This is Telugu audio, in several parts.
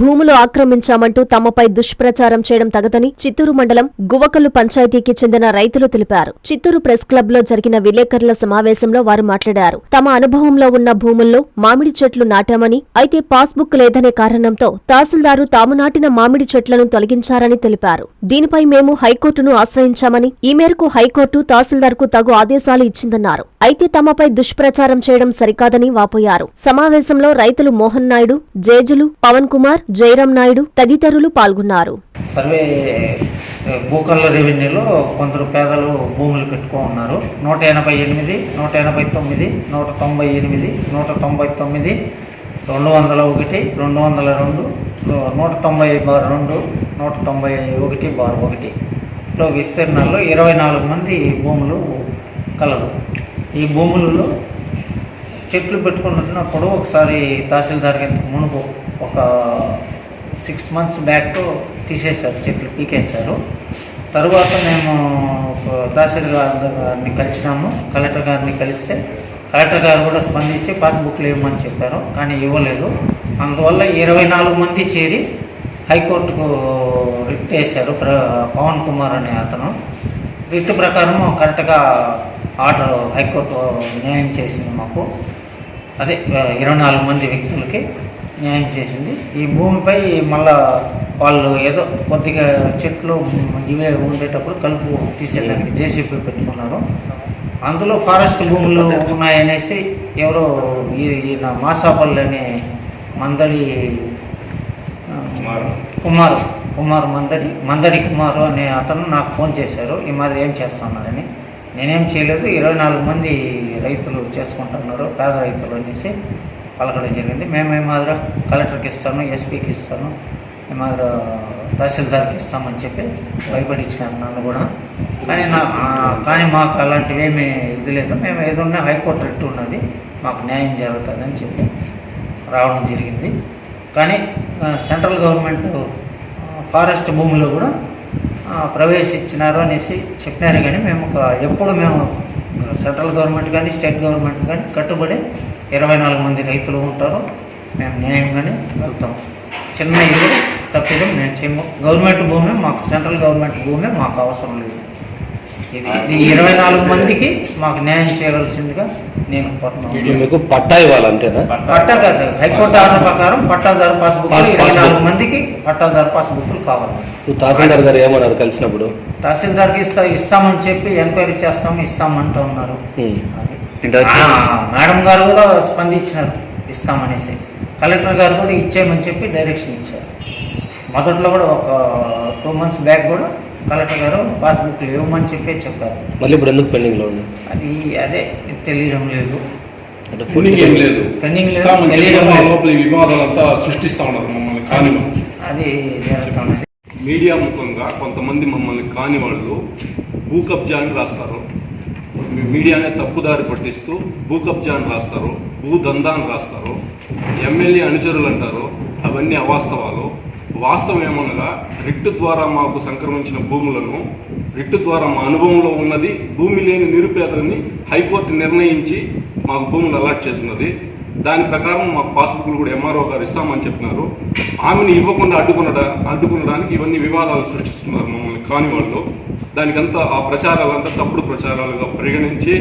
భూములు ఆక్రమించామంటూ తమపై దుష్ప్రచారం చేయడం తగదని చిత్తూరు మండలం గువకల్లు పంచాయతీకి చెందిన రైతులు తెలిపారు. చిత్తూరు ప్రెస్ క్లబ్లో జరిగిన విలేకరుల సమావేశంలో వారు మాట్లాడారు. తమ అనుభవంలో ఉన్న భూముల్లో మామిడి చెట్లు నాటామని అయితే పాస్బుక్ లేదనే కారణంతో తహసీల్దారు తాము నాటిన మామిడి చెట్లను తొలగించారని తెలిపారు. దీనిపై మేము హైకోర్టును ఆశ్రయించామని ఈ మేరకు హైకోర్టు తహసీల్దార్కు తగు ఆదేశాలు ఇచ్చిందన్నారు. అయితే తమపై దుష్ప్రచారం చేయడం సరికాదని వాపోయారు. సమావేశంలో రైతులు మోహన్ నాయుడు జేజులు పవన్ కుమార్ జయరాం నాయుడు తదితరులు పాల్గొన్నారు. సర్వే భూకల్ల రెవెన్యూలో కొందరు పేదలు భూములు పెట్టుకో ఉన్నారు నూట ఎనభై ఎనిమిది నూట ఎనభై తొమ్మిది నూట తొంభై ఎనిమిది నూట తొంభై తొమ్మిది రెండు వందల ఒకటి రెండు వందల రెండు నూట తొంభై బార్ రెండు నూట తొంభై ఒకటి బార్ ఒకటి. లో విస్తీర్ణాల్లో ఇరవై నాలుగు మంది భూములు కలదు. ఈ భూములలో చెట్లు పెట్టుకున్నప్పుడు ఒకసారి తహసీల్దార్ ఇంతకు మునుపు ఒక సిక్స్ మంత్స్ బ్యాక్ తీసేశారు చెట్లు పీకేశారు. తరువాత మేము ఒక తహసీల్దార్ గారిని కలిసినాము. కలెక్టర్ గారిని కలిస్తే కలెక్టర్ గారు కూడా స్పందించి పాస్బుక్లు ఇవ్వమని చెప్పారు కానీ ఇవ్వలేదు. అందువల్ల ఇరవై నాలుగు మంది చేరి హైకోర్టుకు రిట్ వేశారు పవన్ కుమార్ అనే అతను. రిట్ ప్రకారం కరెక్ట్గా ఆర్డర్ హైకోర్టు న్యాయం చేసింది మాకు. అదే ఇరవై నాలుగు మంది వ్యక్తులకి న్యాయం చేసింది. ఈ భూమిపై మళ్ళా వాళ్ళు ఏదో కొద్దిగా చెట్లు ఇవే ఉండేటప్పుడు కలుపు తీసేదానికి జేసీపీ పెట్టుకున్నారు. అందులో ఫారెస్ట్ భూములు ఉన్నాయనేసి ఎవరో ఈ- ఈయన మాసాపల్లి అనే మందడి కుమార్. కుమార్ మందడి మందడి కుమార్ అనే అతను నాకు ఫోన్ చేశారు. ఈ మాదిరి ఏం చేస్తున్నారని. నేనేం చేయలేదు. ఇరవై నాలుగు మంది రైతులు చేసుకుంటున్నారు పేద రైతులు అనేసి. పలకడం జరిగింది. మేము ఏమాదిరా కలెక్టర్కి ఇస్తాను ఎస్పీకి ఇస్తాను ఈ తహసీల్దార్కి ఇస్తామని చెప్పి భయపడించినారు నన్ను కూడా. కానీ నా కానీ మాకు అలాంటివి ఏమీ ఇది లేదు. మేము ఏదన్నా హైకోర్టు రిట్ ఉన్నది మాకు న్యాయం జరుగుతుందని చెప్పి రావడం జరిగింది. కానీ సెంట్రల్ గవర్నమెంట్ ఫారెస్ట్ భూమిలో కూడా ప్రవేశించినారు అనేసి చెప్పినారు. కానీ మేము ఒక ఎప్పుడు మేము సెంట్రల్ గవర్నమెంట్ కానీ స్టేట్ గవర్నమెంట్ కానీ కట్టుబడి ఇరవై నాలుగు మంది రైతులు ఉంటారు. మేము న్యాయంగానే వెళ్తాం. చిన్న ఇల్లు తప్పిదం మేము చేయము. గవర్నమెంట్ భూమి మాకు సెంట్రల్ గవర్నమెంట్ భూమి మాకు అవసరం లేదు. ఇది ఇరవై నాలుగు మందికి మాకు న్యాయం చేయవలసిందిగా నేను కోరుతున్నాను. మీకు పట్టా ఇవ్వాలి అంతేనా? పట్టా కాదు హైకోర్టు ఆర్డర్ ప్రకారం పట్టాదారు పాస్బుక్ పాస్- ఇరవై నాలుగు. మందికి పట్టాదారు పాస్బుక్లు కావాలి. నువ్వు తహసీల్దార్ గారు ఏమన్నారు కలిసినప్పుడు? తహసీల్దార్కి ఇస్తా ఇస్తామని చెప్పి ఎంక్వైరీ చేస్తాం ఇస్తామంటూ ఉన్నారు. మేడం గారు కూడా స్పందించినారు ఇస్తామనేసి. కలెక్టర్ గారు కూడా ఇచ్చేయమని చెప్పి డైరెక్షన్ ఇచ్చారు. మొదట్లో కూడా ఒక టూ మంత్స్ బ్యాక్ కూడా కలెక్టర్ గారు పాస్బుక్లు ఇవ్వమని చెప్పి చెప్పారు. మళ్ళీ ఇప్పుడు ఎందుకు పెండింగ్లో ఉంది? అది అదే తెలియడం లేదు. అంటే పుణ్యం ఏం లేదు. పెండింగ్. లోపల వివాదాలంతా సృష్టిస్తా ఉన్నారు మమ్మల్ని కాని. అది మీడియా ముఖంగా కొంతమంది మమ్మల్ని కాని వాళ్ళు భూ కబ్జా అని రాస్తారు మీడియానే తప్పుదారి పట్టిస్తూ భూ కబ్జా అని రాస్తారు భూ దందా అని రాస్తారు. ఎమ్మెల్యే అనుచరులు అంటారు అవన్నీ అవాస్తవాలు. వాస్తవం ఏమనగా రిట్టు ద్వారా మాకు సంక్రమించిన భూములను రిట్టు ద్వారా మా అనుభవంలో ఉన్నది భూమి లేని నిరుపేదలని హైకోర్టు నిర్ణయించి మాకు భూములు అలాట్ చేస్తున్నది. దాని ప్రకారం మాకు పాస్బుక్లు కూడా ఎంఆర్ఓ గారు ఇస్తామని చెప్పినారు. ఆమెను ఇవ్వకుండా అడ్డుకునడా అడ్డుకునడానికి ఇవన్నీ వివాదాలు సృష్టిస్తున్నారు మమ్మల్ని కాని వాళ్ళు దానికంతా ఆ ప్రచారాలంతా తప్పుడు ప్రచారాలుగా పరిగణించి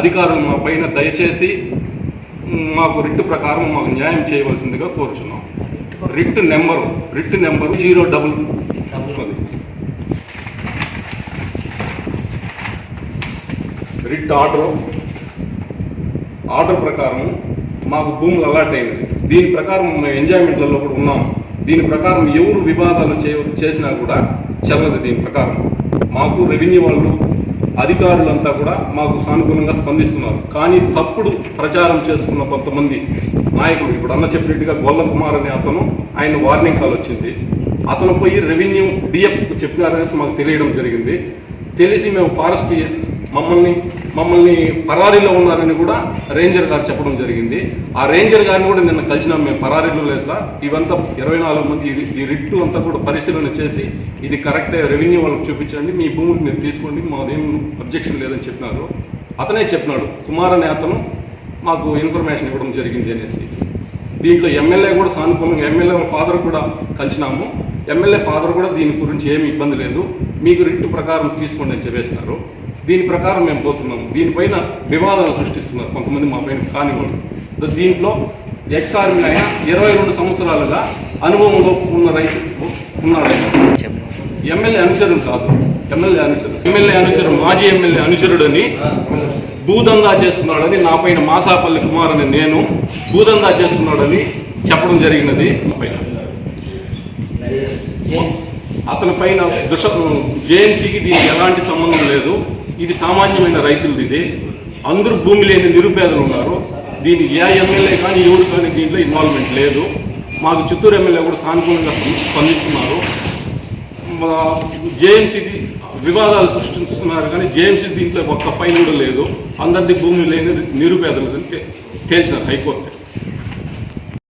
అధికారులు మా పైన దయచేసి మాకు రిట్టు ప్రకారం మాకు న్యాయం చేయవలసిందిగా కోరుచున్నాం. Writ number writ number zero double. Writ order order ప్రకారం మాకు భూములు అలాట్ అయింది దీని ప్రకారం మేము ఎంజాయ్మెంట్లలో కూడా ఉన్నాం. దీని ప్రకారం ఎవరు వివాదాలు చేసినా కూడా చెల్లదు దీని ప్రకారం. మాకు రెవెన్యూ వాళ్ళు అధికారులంతా కూడా మాకు సానుకూలంగా స్పందిస్తున్నారు. కానీ తప్పుడు ప్రచారం చేసుకున్న కొంతమంది నాయకుడు ఇప్పుడు అన్న చెప్పినట్టుగా గొల్ల కుమార్ అనే అతను ఆయన వార్నింగ్ కాల్ వచ్చింది. అతను పోయి రెవెన్యూ డిఎఫ్ చెప్పినారనేసి మాకు తెలియడం జరిగింది. తెలిసి మేము ఫారెస్ట్ మమ్మల్ని మమ్మల్ని పరారీలో ఉన్నారని కూడా రేంజర్ గారు చెప్పడం జరిగింది. ఆ రేంజర్ గారిని కూడా నిన్న కలిసినాం మేము పరారీలో లేదు సార్. ఇవంతా ఇరవై నాలుగు మంది ఇది- ఈ రిట్టు అంతా కూడా పరిశీలన చేసి ఇది కరెక్టే రెవెన్యూ వాళ్ళకి చూపించండి మీ భూములు మీరు తీసుకోండి మాదేం అబ్జెక్షన్ లేదని చెప్పినారు. అతనే చెప్పినాడు కుమార్ అనే అతను మాకు ఇన్ఫర్మేషన్ ఇవ్వడం జరిగింది అనేసి. దీంట్లో ఎమ్మెల్యే కూడా సానుకూలంగా ఎమ్మెల్యే ఫాదర్ కూడా కలిసినాము. ఎమ్మెల్యే ఫాదర్ కూడా దీని గురించి ఏమి ఇబ్బంది లేదు. మీకు రిట్టు ప్రకారం తీసుకోండి అని చెప్పేసినారు. దీని ప్రకారం మేము పోతున్నాము దీనిపైన వివాదాలు సృష్టిస్తున్నారు కొంతమంది మా పైన కానివ్వండి దీంట్లో ఎక్స్ ఆర్మీ ఆయన ఇరవై రెండు సంవత్సరాలుగా అనుభవంలో ఉన్న రైతు ఉన్నాడు ఎమ్మెల్యే అనుచరుడు కాదు. ఎమ్మెల్యే అనుచరుడు. ఎమ్మెల్యే అనుచరుడు మాజీ ఎమ్మెల్యే అనుచరుడని భూదందా చేస్తున్నాడని నా పైన మాసాపల్లి కుమార్ అని నేను భూదందా చేస్తున్నాడని చెప్పడం జరిగినది పైన. అతని పైన దుష జేఎన్సీకి దీనికి ఎలాంటి సంబంధం లేదు. ఇది సామాన్యమైన రైతులది ఇది. అందరూ భూమి లేని నిరుపేదలు ఉన్నారు. దీనికి ఏ ఎమ్మెల్యే కానీ ఎవరు కానీ దీంట్లో ఇన్వాల్వ్మెంట్ లేదు. మాకు చిత్తూరు ఎమ్మెల్యే కూడా సానుకూలంగా స్పందిస్తున్నారు. జేఎంసీకి వివాదాలు సృష్టిస్తున్నారు కానీ జేఎంసీ దీంట్లో ఒక్క ఫైన్ కూడా లేదు. అందరిది భూమి లేని నిరుపేదలు అని తేల్చినారు high court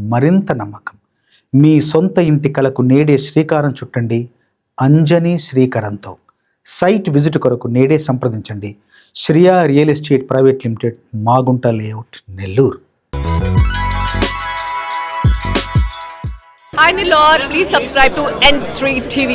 మరింత నమ్మకం. మీ సొంత ఇంటి కలకు నేడే శ్రీకారం చుట్టండి. అంజనీ శ్రీకరంతో. సైట్ విజిట్ కొరకు నేడే సంప్రదించండి. Shriya real estate private limited Magunta layout Nellore. Hi Nilor, please subscribe to N3 TV.